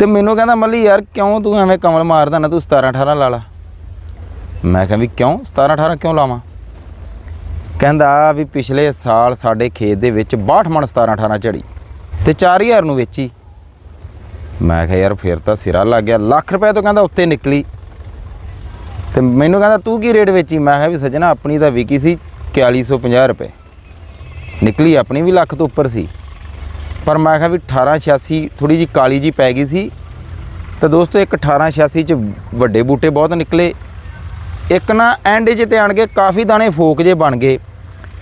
ਤੇ ਮੈਨੂੰ ਕਹਿੰਦਾ ਮੱਲੀ ਯਾਰ ਕਿਉਂ ਤੂੰ ਐਵੇਂ ਕਮਲ ਮਾਰਦਾ ਨਾ ਤੂੰ 17 18 ਲਾ ਲਾ। ਮੈਂ ਕਿਹਾ ਵੀ ਕਿਉਂ? 17 18 ਕਿਉਂ ਲਾਵਾਂ? ਕਹਿੰਦਾ ਵੀ ਪਿਛਲੇ ਸਾਲ ਸਾਡੇ ਖੇਤ ਦੇ ਵਿੱਚ 62 ਮਣ 17 18 ਝੜੀ ਤੇ 4000 ਨੂੰ ਵੇਚੀ। ਮੈਂ ਕਿਹਾ ਯਾਰ ਫਿਰ ਤਾਂ ਸਿਰਾ ਲੱਗ ਗਿਆ। ਲੱਖ ਰੁਪਏ ਤੋਂ ਕਹਿੰਦਾ ਉੱਤੇ ਨਿਕਲੀ। ਤੇ ਮੈਨੂੰ ਕਹਿੰਦਾ ਤੂੰ ਕੀ ਰੇਟ ਵੇਚੀ? ਮੈਂ ਕਿਹਾ ਵੀ ਸੱਜਣਾ ਆਪਣੀ ਤਾਂ ਵਿਕੀ ਸੀ 4150 ਰੁਪਏ। ਨਿਕਲੀ ਆਪਣੀ ਵੀ ਲੱਖ ਤੋਂ ਉੱਪਰ ਸੀ। ਪਰ ਮੈਂ ਕਿਹਾ ਵੀ 1886 ਥੋੜੀ ਜੀ ਕਾਲੀ ਜੀ ਪੈ ਗਈ ਸੀ। ਤਾਂ ਦੋਸਤੋ, ਇੱਕ 1886 ਚ ਵੱਡੇ ਬੂਟੇ ਬਹੁਤ ਨਿਕਲੇ। ਇੱਕ ਨਾ ਐਂਡ 'ਚ ਤੇ ਆਣ ਕੇ ਕਾਫੀ ਦਾਣੇ ਫੋਕ ਜੇ ਬਣ ਗਏ।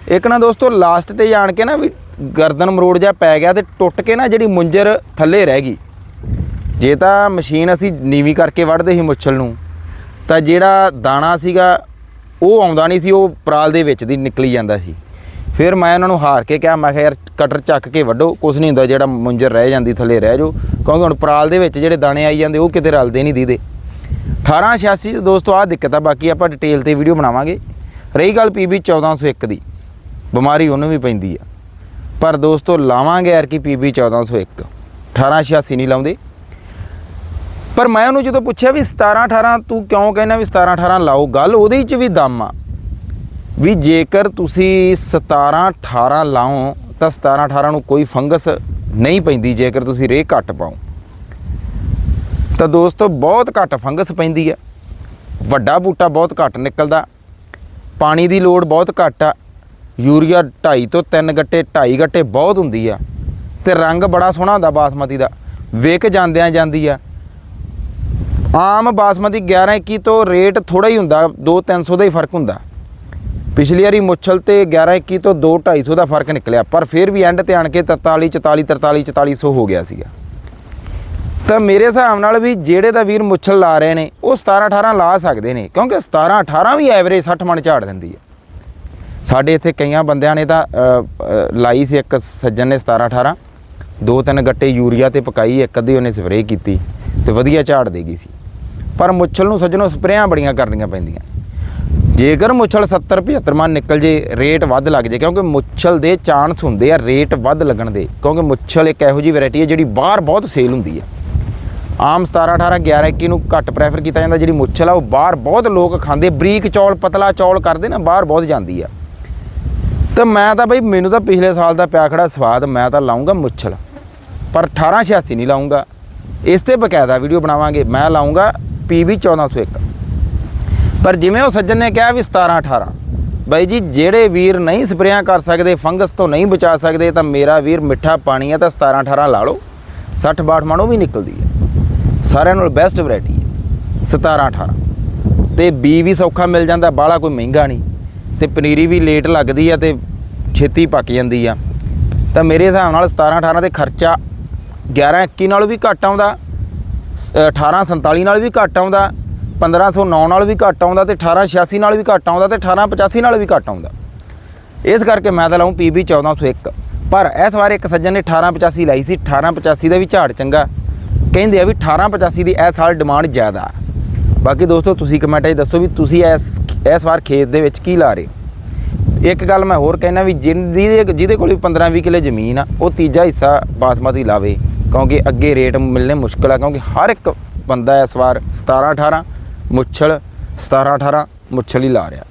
ਇੱਕ ਨਾ ਦੋਸਤੋ ਲਾਸਟ ਤੇ ਜਾਣ ਕੇ ਨਾ ਵੀ ਗਰਦਨ ਮਰੋੜ ਜਾ ਪੈ ਗਿਆ ਤੇ ਟੁੱਟ ਕੇ ਨਾ ਜਿਹੜੀ ਮੁੰਜਰ ਥੱਲੇ ਰਹਿ ਗਈ। ਜੇ ਤਾਂ ਮਸ਼ੀਨ ਅਸੀਂ ਨੀਵੀਂ ਕਰਕੇ ਵੱਢਦੇ ਸੀ ਮੁੱਛਲ ਨੂੰ, ਤਾਂ ਜਿਹੜਾ ਦਾਣਾ ਸੀਗਾ, ਉਹ ਆਉਂਦਾ ਨਹੀਂ ਸੀ, ਉਹ ਪਰਾਲ ਦੇ ਵਿੱਚ ਦੀ ਨਿਕਲੀ ਜਾਂਦਾ ਸੀ। ਫਿਰ ਮੈਂ ਉਹਨਾਂ ਨੂੰ ਹਾਰ ਕੇ ਕਿਹਾ, ਮੈਂ ਕਿਹਾ, ਯਾਰ, ਕਟਰ ਚੱਕ ਕੇ ਵੱਢੋ ਕੁਝ ਨਹੀਂ ਹੁੰਦਾ, ਜਿਹੜਾ ਮੁੰਜਰ ਰਹਿ ਜਾਂਦੀ, ਥੱਲੇ ਰਹਿ ਜਾਓ, ਕਿਉਂਕਿ ਹੁਣ ਪਰਾਲ ਦੇ ਵਿੱਚ ਜਿਹੜੇ ਦਾਣੇ ਆਈ ਜਾਂਦੇ, ਉਹ ਕਿਤੇ ਰਲਦੇ ਨਹੀਂ ਦੀਦੇ। 1886 ਚ ਦੋਸਤੋ, ਆਹ ਦਿੱਕਤ ਆ, ਬਾਕੀ ਆਪਾਂ ਡਿਟੇਲ ਤੇ ਵੀਡੀਓ ਬਣਾਵਾਂਗੇ। ਰਹੀ ਗੱਲ ਪੀਬੀ 1401 ਦੀ, ਬਿਮਾਰੀ ਉਹਨੂੰ ਵੀ ਪੈਂਦੀ ਆ। ਪਰ ਦੋਸਤੋ, ਲਾਵਾਂਗੇ ਯਾਰ ਕਿ ਪੀਬੀ 1401 1886 ਨਹੀਂ ਲਾਉਂਦੇ। ਪਰ ਮੈਂ ਉਹਨੂੰ ਜਦੋਂ ਪੁੱਛਿਆ ਵੀ 17 18 ਤੂੰ ਕਿਉਂ ਕਹਿੰਦਾ ਵੀ 17 18 ਲਾਓ, ਗੱਲ ਉਹਦੇ 'ਚ ਵੀ ਦਮ ਆ। ਵੀ ਜੇਕਰ ਤੁਸੀਂ 17 18 ਲਾਓ, ਤਾਂ 17 18 ਨੂੰ ਕੋਈ ਫੰਗਸ ਨਹੀਂ ਪੈਂਦੀ ਜੇਕਰ ਤੁਸੀਂ ਰੇਹ ਘੱਟ ਪਾਓ। ਤਾਂ ਦੋਸਤੋ, ਬਹੁਤ ਘੱਟ ਫੰਗਸ ਪੈਂਦੀ ਆ। ਵੱਡਾ ਬੂਟਾ ਬਹੁਤ ਘੱਟ ਨਿਕਲਦਾ। ਪਾਣੀ ਦੀ ਲੋੜ ਬਹੁਤ ਘੱਟ ਆ। ਯੂਰੀਆ 2.5 ਤੋਂ 3 ਗੱਟੇ 2.5 ਗੱਟੇ ਬਹੁਤ ਹੁੰਦੀ ਆ। ਤੇ ਰੰਗ ਬੜਾ ਸੋਹਣਾ ਹੁੰਦਾ ਬਾਸਮਤੀ ਦਾ। ਵਿਕ ਜਾਂਦਿਆਂ ਜਾਂਦੀ ਆ। ਆਮ ਬਾਸਮਤੀ 11 21 ਤੋਂ ਰੇਟ ਥੋੜਾ ਹੀ ਹੁੰਦਾ। 2-300 ਦਾ ਹੀ ਫ਼ਰਕ ਹੁੰਦਾ। ਪਿਛਲੀ ਵਾਰੀ ਮੁੱਛਲ ਤੇ 11 21 ਤੋਂ 2 250 ਦਾ ਫ਼ਰਕ ਨਿਕਲਿਆ, ਪਰ ਫਿਰ ਵੀ ਐਂਡ ਤੇ ਆਣ ਕੇ 43 44 43 4400 ਹੋ ਗਿਆ ਸੀਗਾ। ਤਾਂ ਮੇਰੇ ਹਿਸਾਬ ਨਾਲ ਵੀ ਜਿਹੜੇ ਦਾ ਵੀਰ ਮੁੱਛਲ ਲਾ ਰਹੇ ਨੇ, ਉਹ 17 18 ਲਾ ਸਕਦੇ ਨੇ, ਕਿਉਂਕਿ 17 18 ਵੀ ਐਵਰੇਜ 60 ਮਣ ਝਾੜ ਦਿੰਦੀ ਹੈ। ਸਾਡੇ ਇੱਥੇ ਕਈਆਂ ਬੰਦਿਆਂ ਨੇ ਤਾਂ ਲਾਈ ਸੀ ਇੱਕ ਸੱਜਣ ਨੇ 17 18 ਦੋ, ਤਿੰਨ ਗੱਟੇ ਯੂਰੀਆ ਤੇ ਪਕਾਈ, ਇੱਕ ਅੱਧੀ ਉਹਨੇ ਸਪਰੇਅ ਕੀਤੀ ਤੇ ਵਧੀਆ ਝਾੜ ਦੇ ਗਈ ਸੀ। ਪਰ ਮੁੱਛਲ ਨੂੰ ਸੱਜਣੋ ਸਪਰੇਆਂ ਬੜੀਆਂ ਕਰਨੀਆਂ ਪੈਂਦੀਆਂ। ਜੇਕਰ ਮੁੱਛਲ 70 75 ਮਨ ਨਿਕਲ ਜੇ, ਰੇਟ ਵੱਧ ਲੱਗ ਜੇ, ਕਿਉਂਕਿ ਮੁੱਛਲ ਦੇ ਚਾਂਸ ਹੁੰਦੇ ਆ ਰੇਟ ਵੱਧ ਲੱਗਣ ਦੇ, ਕਿਉਂਕਿ ਮੁੱਛਲ ਇੱਕ ਇਹੋ ਜੀ ਵੈਰਾਈਟੀ ਹੈ ਜਿਹੜੀ ਬਾਹਰ ਬਹੁਤ ਸੇਲ ਹੁੰਦੀ ਹੈ। ਆਮ 17 18 11 21 ਨੂੰ ਘੱਟ ਪ੍ਰੈਫਰ ਕੀਤਾ ਜਾਂਦਾ, ਜਿਹੜੀ ਮੁੱਛਲ ਆ ਉਹ ਬਾਹਰ ਬਹੁਤ ਲੋਕ ਖਾਂਦੇ, ਬਰੀਕ ਚੌਲ, ਪਤਲਾ ਚੌਲ ਕਰਦੇ ਨਾ, ਬਾਹਰ ਬਹੁਤ ਜਾਂਦੀ ਆ। ਤਾਂ ਮੈਂ ਤਾਂ ਬਈ, ਮੈਨੂੰ ਤਾਂ ਪਿਛਲੇ ਸਾਲ ਦਾ ਪਿਆ ਖੜਾ ਸਵਾਦ, ਮੈਂ ਤਾਂ ਲਾਉਂਗਾ ਮੁੱਛਲ। ਪਰ 1886 ਨਹੀਂ ਲਾਉਂਗਾ ਇਸ ਤੇ ਬਕਾਇਦਾ ਵੀਡੀਓ ਬਣਾਵਾਂਗੇ। ਮੈਂ ਲਾਉਂਗਾ PB 1401 ਪਰ ਜਿਵੇਂ ਉਹ ਸੱਜਣ ਨੇ ਕਿਹਾ ਵੀ 17 18 ਬਾਈ ਜੀ, ਜਿਹੜੇ ਵੀਰ ਨਹੀਂ ਸਪਰੇਆਂ ਕਰ ਸਕਦੇ, ਫੰਗਸ ਤੋਂ ਨਹੀਂ ਬਚਾ ਸਕਦੇ, ਤਾਂ ਮੇਰਾ ਵੀਰ ਮਿੱਠਾ ਪਾਣੀ ਹੈ ਤਾਂ 17 18 ਲਾ ਲਓ। 60 62 ਮਣੋਂ ਵੀ ਨਿਕਲਦੀ ਹੈ ਸਾਰਿਆਂ ਨਾਲੋਂ ਬੈਸਟ ਵੈਰਾਈਟੀ ਹੈ 17 18 ਤੇ ਬੀ ਵੀ ਸੌਖਾ ਮਿਲ ਜਾਂਦਾ, ਬਾਹਲਾ ਕੋਈ ਮਹਿੰਗਾ ਨਹੀਂ। ਤੇ ਪਨੀਰੀ ਵੀ ਲੇਟ ਲੱਗਦੀ ਆ ਤੇ ਛੇਤੀ ਪੱਕ ਜਾਂਦੀ ਆ। ਤਾਂ ਮੇਰੇ ਹਿਸਾਬ ਨਾਲ 17 18 ਤੇ ਖਰਚਾ 11 21 ਨਾਲੋਂ ਵੀ ਘੱਟ ਆਉਂਦਾ 18 47 ਨਾਲ ਵੀ ਘੱਟ ਆਉਂਦਾ 1509 ਨਾਲ ਵੀ ਘੱਟ ਆਉਂਦਾ ਤੇ 1886 ਨਾਲ ਵੀ ਘੱਟ ਆਉਂਦਾ ਤੇ 1885 ਨਾਲ ਵੀ ਘੱਟ ਆਉਂਦਾ। ਇਸ ਕਰਕੇ ਮੈਂ ਤਾਂ ਲਾਉਂ PB 1401 ਪਰ ਇਸ ਵਾਰ ਇੱਕ ਸੱਜਣ ਨੇ 1885 ਲਾਈ ਸੀ। 1885 ਦਾ ਵੀ ਝਾੜ ਚੰਗਾ। ਕਹਿੰਦੇ ਆ ਵੀ 1885 ਦੀ ਇਸ ਸਾਲ ਡਿਮਾਂਡ ਜ਼ਿਆਦਾ। ਬਾਕੀ ਦੋਸਤੋ, ਤੁਸੀਂ ਕਮੈਂਟਾਂ 'ਚ ਦੱਸੋ ਵੀ ਤੁਸੀਂ ਇਸ ਇਸ ਵਾਰ ਖੇਤ ਦੇ ਵਿੱਚ ਕੀ ਲਾ ਰਹੇ ਇੱਕ ਗੱਲ ਮੈਂ ਹੋਰ ਕਹਿਣਾ ਵੀ ਜਿਹਦੀ ਜਿਹਦੇ ਕੋਲ ਵੀ 15 20 ਕਿੱਲੇ ਜ਼ਮੀਨ ਆ, ਉਹ ਤੀਜਾ ਹਿੱਸਾ ਬਾਸਮਤੀ ਲਾਵੇ। ਕਿਉਂਕਿ ਅੱਗੇ ਰੇਟ ਮਿਲਣੇ ਮੁਸ਼ਕਲ ਆ, ਕਿਉਂਕਿ ਹਰ ਇੱਕ ਬੰਦਾ ਇਸ ਵਾਰ 17 18 ਮੁੱਛਲ 17 18 ਮੁੱਛਲ ਹੀ ਲਾ ਰਿਹਾ।